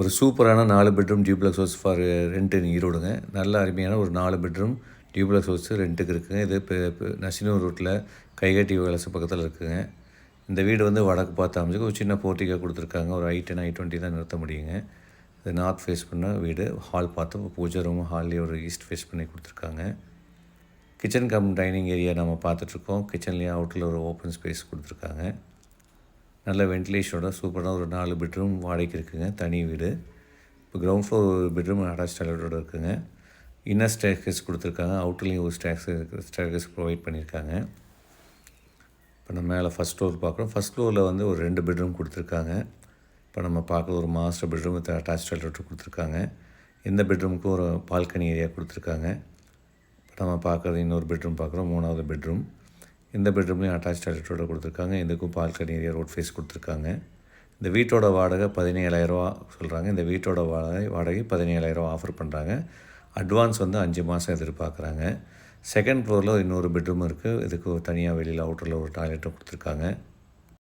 ஒரு சூப்பரான நாலு bedroom duplex house for rent ஈரோடுங்க. நல்ல அருமையான ஒரு நாலு பெட்ரூம் டியூப்ளக்ஸ் ஹவுஸ் ரெண்ட்டுக்கு இருக்குங்க. இது இப்போ நசினூர் ரோட்டில் கைகட்டி வலசு பக்கத்தில் இருக்குதுங்க இந்த வீடு வந்து வடக்கு பார்த்து அமைஞ்சுக்கு ஒரு சின்ன போர்ட்டிகா கொடுத்துருக்காங்க. ஒரு ஐ டென் ஐ டுவெண்ட்டி தான் நிறுத்த முடியுங்க. இது நார்த் ஃபேஸ் பண்ண வீடு. ஹால் பார்த்து பூஜை ரூம் ஹால்லேயே ஒரு ஈஸ்ட் ஃபேஸ் பண்ணி கொடுத்துருக்காங்க. கிச்சன் கம் டைனிங் ஏரியா நம்ம பார்த்துட்ருக்கோம். கிச்சன்லேயே அவுட்டில் ஒரு ஓப்பன் ஸ்பேஸ் கொடுத்துருக்காங்க. நல்ல வென்டிலேஷனோட சூப்பரான ஒரு நாலு பெட்ரூம் வாடகைக்கு இருக்குங்க தனி வீடு. இப்போ கிரவுண்ட் ஃப்ளோர் ஒரு பெட்ரூம் அட்டாச் டாய்லெட்டோட இருக்குங்க. இன்னர் ஸ்டேர்கேஸ் கொடுத்துருக்காங்க அவுட்டர்லேயும் ஒரு ஸ்டேக்ஸ் ஸ்டேர்கேஸ் ப்ரொவைட் பண்ணியிருக்காங்க. இப்போ நம்ம மேலே ஃபஸ்ட் ஃப்ளோர் பார்க்குறோம். ஃபஸ்ட் ஃப்ளோரில் வந்து ஒரு ரெண்டு பெட்ரூம் கொடுத்துருக்காங்க. இப்போ நம்ம பார்க்குற ஒரு master bedroom with attach toilet கொடுத்துருக்காங்க. இந்த பெட்ரூமுக்கும் ஒரு பால்கனி ஏரியா கொடுத்துருக்காங்க. இப்போ நம்ம பார்க்குறது இன்னொரு பெட்ரூம் பார்க்குறோம் மூணாவது பெட்ரூம் இந்த பெட்ரூம்லேயும் அட்டாச் டாய்லெட்டோட கொடுத்துருக்காங்க. இதுக்கும் பால்கனி ஏரியா ரோட் ஃபேஸ் கொடுத்துருக்காங்க. இந்த வீட்டோட வாடகை பதினேழாயிரரூவா சொல்கிறாங்க இந்த வீட்டோட வாடகை வாடகை பதினேழாயிரரூவா ஆஃபர் பண்ணுறாங்க அட்வான்ஸ் வந்து அஞ்சு மாதம் எதிர்பார்க்குறாங்க. செகண்ட் ஃப்ளோரில் இன்னொரு பெட்ரூம் இருக்குது இதுக்கு தனியாக வெளியில் அவுட்டரில் ஒரு டாய்லெட்டும் கொடுத்துருக்காங்க.